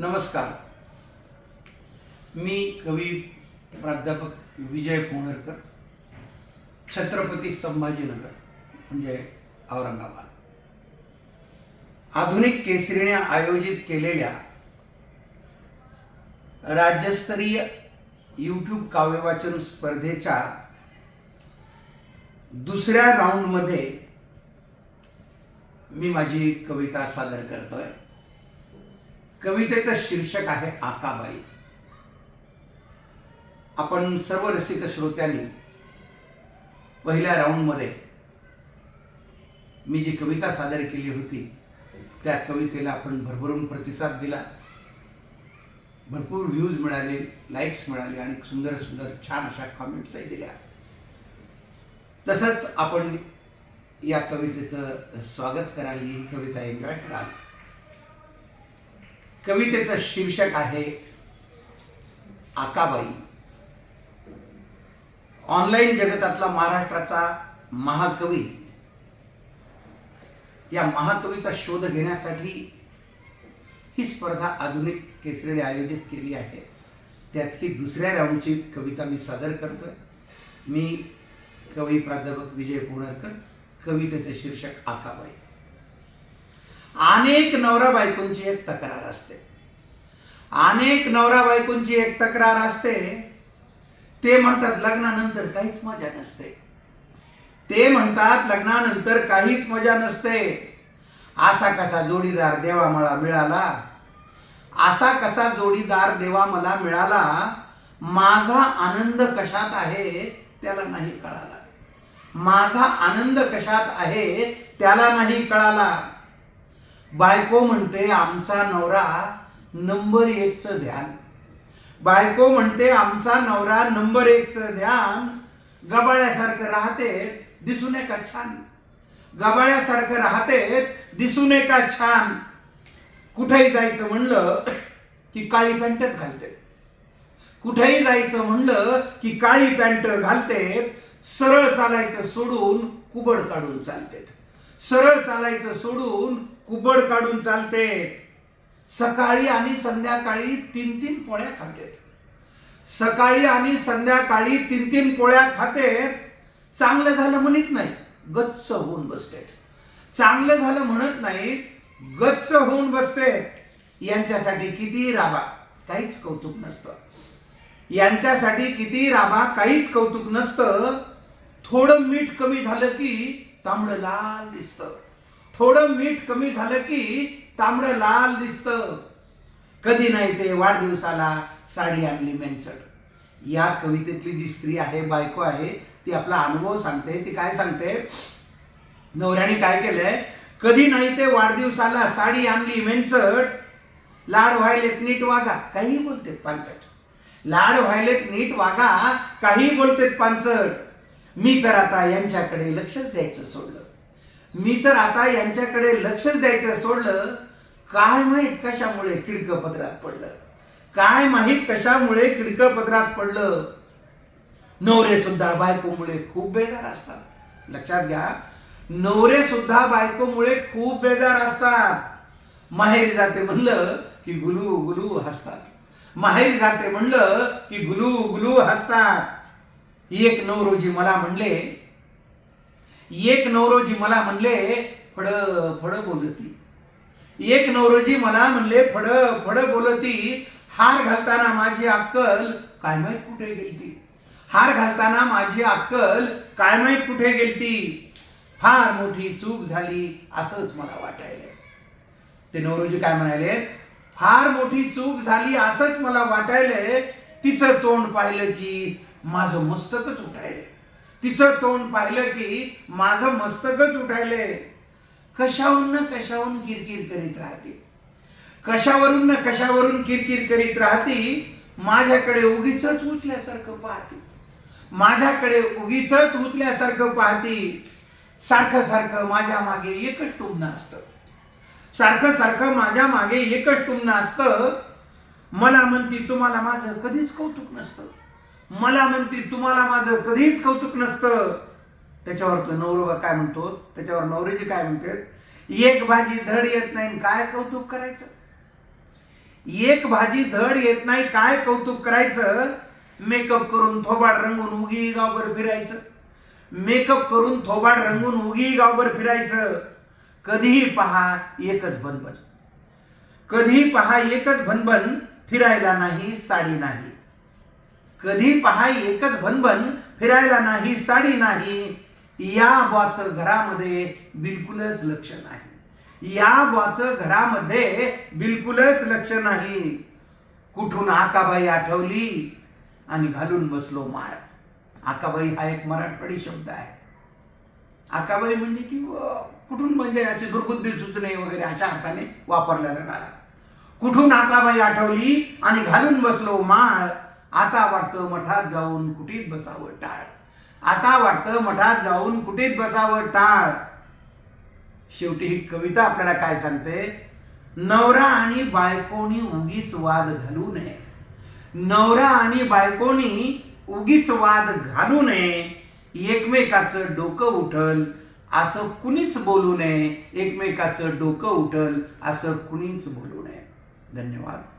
नमस्कार. मी कवी प्राध्यापक विजय पुणेरकर छत्रपती संभाजीनगर म्हणजे औरंगाबाद. आधुनिक केसरीने आयोजित केलेल्या राज्यस्तरीय यूट्यूब काव्यवाचन स्पर्धेच्या दुसऱ्या राऊंडमध्ये मी माझी कविता सादर करतोय. कवितेचं शीर्षक आहे आकाबाई. आपण सर्व रसिक श्रोत्यांनी पहिल्या राऊंडमध्ये मी जी कविता सादर केली होती त्या कवितेला आपण भरभरून प्रतिसाद दिला. भरपूर व्ह्यूज मिळाले लाईक्स मिळाले आणि सुंदर सुंदर छान अशा कॉमेंट्सही दिल्या. तसंच आपण या कवितेचं स्वागत कराल ही कविता एन्जॉय कराल. कवितेचं शीर्षक आहे आकाबाई. ऑनलाईन जगतातला महाराष्ट्राचा महाकवी. या महाकवीचा शोध घेण्यासाठी ही स्पर्धा आधुनिक केसरीने आयोजित केली आहे. त्यात ही दुसऱ्या राऊंडची कविता मी सादर करतोय. मी कवी प्राध्यापक विजय पुणरकर कवितेचे शीर्षक आकाबाई. अनेक नवरा बायकोंची एक तक्रार असते. अनेक नवरा बायकोंची एक तक्रार असते. ते म्हणतात लग्नानंतर काहीच मजा नसते. ते म्हणतात लग्नानंतर काहीच मजा नसते. असा कसा जोडीदार देवा मला मिळाला? असा कसा जोडीदार देवा मला मिळाला? माझा आनंद कशात आहे त्याला नाही कळाला. माझा आनंद कशात आहे त्याला नाही कळाला. बायको म्हणते आमचा नवरा नंबर एकचं ध्यान. बायको म्हणते आमचा नवरा नंबर एकचं ध्यान गबाळ्यासारखं राहते दिसून एका छान. गबाळ्यासारखं राहते दिसून एका छान. कुठेही जायचं म्हणलं की काळी पॅन्टच घालते. कुठेही जायचं म्हणलं की काळी पॅन्ट घालते सरळ चालायचं सोडून कुबड काढून चालते. सरळ चालायचं सोडून कुबड काढून चालते. सकाळी आणि संध्याकाळी तीन तीन पोळ्या खाते. सकाळी आणि संध्याकाळी तीन तीन पोळ्या खाते. चांगलं झालं म्हणत नाही गच्च होऊन बसते. चांगलं झालं म्हणत नाही गच्च होऊन बसते. यांच्यासाठी किती राबा काहीच कौतुक नसतं. यांच्यासाठी किती राबा काहीच कौतुक नसतं. थोडं मीठ कमी झालं की तांबड लाल दिसत. थोडं मीठ कमी झालं की तांबड लाल दिसतं. कधी नाही ते वाढदिवसाला साडी आणली मेंचड या कवितेतली जी स्त्री आहे बायको आहे ती आपला अनुभव सांगते. ती काय सांगते? नवऱ्याने काय केलंय? कधी नाही ते वाढदिवसाला साडी आणली मेंचट लाड व्हायलेत नीट वागा. काही बोलतेत पांचट लाड व्हायलेत नीट वागा. काही बोलतेत पांचट मी तर आता यांच्याकडे लक्षच द्यायचं सोडलं. मी तर आता यांच्याकडे लक्षच द्यायचं सोडलं. काय माहीत कशामुळे किडकं पदरात पडलं? काय माहीत कशामुळे किडकं पदरात पडलं? नवरे सुद्धा बायकोमुळे खूप बेजार असतात. लक्षात घ्या. नवरे सुद्धा बायकोमुळे खूप बेजार असतात. माहेरी जाते म्हणलं की गुलू गुलू हसतात. माहेरी जाते म्हणलं की गुलू गुलू हसतात. एक नऊ रोजी मला म्हणले एक नऊ रोजी मला म्हणले फड फड बोलती. एक नवरोजी मला म्हणले फड फड बोलती. हार घालताना माझी अक्कल काय माहीत कुठे गेलती? हार घालताना माझी अक्कल काय माहीत कुठे गेलती? फार मोठी चूक झाली असंच मला वाटायलंय. ते नवरोजी काय म्हणाले? फार मोठी चूक झाली असंच मला वाटायलंय. तिचं तोंड पाहिलं की माझं मस्तकच उठायलंय तिचं तोंड पाहिलं की माझं मस्तकच उठायलंय कशाहून ना कशाहून किरकिर करीत राहते. कशावरून ना कशावरून किरकिर करीत राहती माझ्याकडे उगीच उचल्यासारखं पाहते. माझ्याकडे उगीच उचल्यासारखं पाहती. सारखं सारखं माझ्या मागे एकच टुमणं असतं. सारखं सारखं माझ्या मागे एकच टुमणं असतं. मला म्हणती तुम्हाला माझं कधीच कौतुक नसतं. मला म्हणते तुम्हाला माझं कधीच कौतुक नसतं. त्याच्यावर तो नवरोबा काय म्हणतो? त्याच्यावर नवरेजी काय म्हणतात एक भाजी धड येत नाही आणि काय कौतुक करायचं? एक भाजी धड येत नाही काय कौतुक करायचं? मेकअप करून थोबाड रंगून उगी गावभर फिरायचं. मेकअप करून थोबाड रंगून उगी गावभर फिरायचं. कधीही पहा एकच बनबन कधीही पहा एकच भनभन. फिरायला नाही साडी नाही. कधी पहा एकच भनभन फिरायला नाही साडी नाही या बॉच घरामध्ये बिलकुलच लक्ष नाही. या बॉच घरामध्ये बिलकुलच लक्ष नाही. कुठून आकाबाई आठवली आणि घालून बसलो माळ. आकाबाई हा एक मराठवाडी शब्द आहे. आकाबाई म्हणजे की कुठून म्हणजे असे दुर्बुद्धी सुचणे वगैरे अशा अर्थाने वापरल्या जाणारा कुठून आकाबाई आठवली आणि घालून बसलो माळ. आता वाटतं मठात जाऊन कुटीत बसावं टाळ. आता वाटतं मठात जाऊन कुटीत बसावं टाळ. शेवटी ही कविता आपल्याला काय सांगते? नवरा आणि बायकोनी उगीच वाद घालू नये. नवरा आणि बायकोनी उगीच वाद घालू नये. एकमेकाचं डोकं उठल असं कुणीच बोलू नये. एकमेकाचं डोकं उठल असं कुणीच बोलू नये. धन्यवाद.